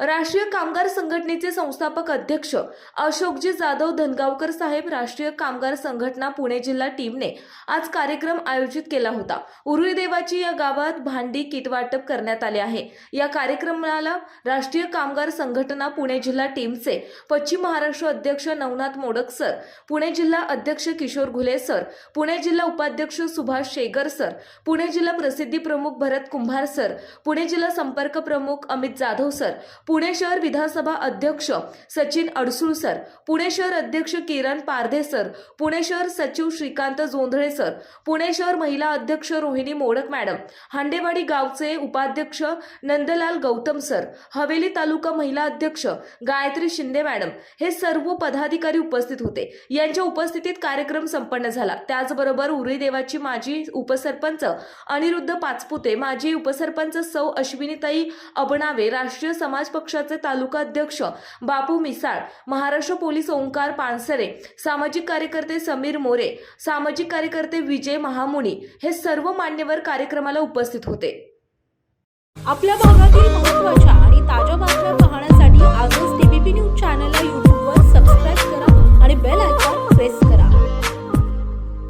राष्ट्रीय कामगार संघटनेचे संस्थापक अध्यक्ष अशोकजी जाधव धनगावकर साहेब राष्ट्रीय कामगार संघटना पुणे जिल्हा टीमने आज कार्यक्रम आयोजित केला होता. उरुई देवाची या गावात भांडी किट वाटप करण्यात आले आहे. या कार्यक्रमाला राष्ट्रीय कामगार संघटना पुणे जिल्हा टीमचे पश्चिम महाराष्ट्र अध्यक्ष नवनाथ मोडक सर पुणे जिल्हा अध्यक्ष किशोर घुले सर पुणे जिल्हा उपाध्यक्ष सुभाष शेगर सर पुणे जिल्हा प्रसिद्धी प्रमुख भरत कुंभार सर पुणे जिल्हा संपर्क प्रमुख अमित जाधव सर पुणे शहर विधानसभा अध्यक्ष सचिन अडसूळ सर पुणे शहर अध्यक्ष किरण पारधे सर पुणे शहर सचिव श्रीकांत जोंधळे सर पुणे शहर महिला अध्यक्ष रोहिणी मोडक मॅडम हांडेवाडी गावचे उपाध्यक्ष नंदलाल गौतम सर हवेली तालुका महिला अध्यक्ष गायत्री शिंदे मॅडम हे सर्व पदाधिकारी उपस्थित होते. यांच्या उपस्थितीत कार्यक्रम संपन्न झाला. त्याचबरोबर उरी देवाची माजी उपसरपंच अनिरुद्ध पाचपुते माजी उपसरपंच सौ अश्विनीताई अबणावे राष्ट्रीय समाज पक्षाचे तालुका अध्यक्ष बापू मिसाळ महाराष्ट्र पोलीस ओंकार पानसरे सामाजिक कार्यकर्ते समीर मोरे सामाजिक कार्यकर्ते विजय महामुनी हे सर्व मान्यवर कार्यक्रमाला उपस्थित होते. आपल्या भागातील महत्त्वाच्या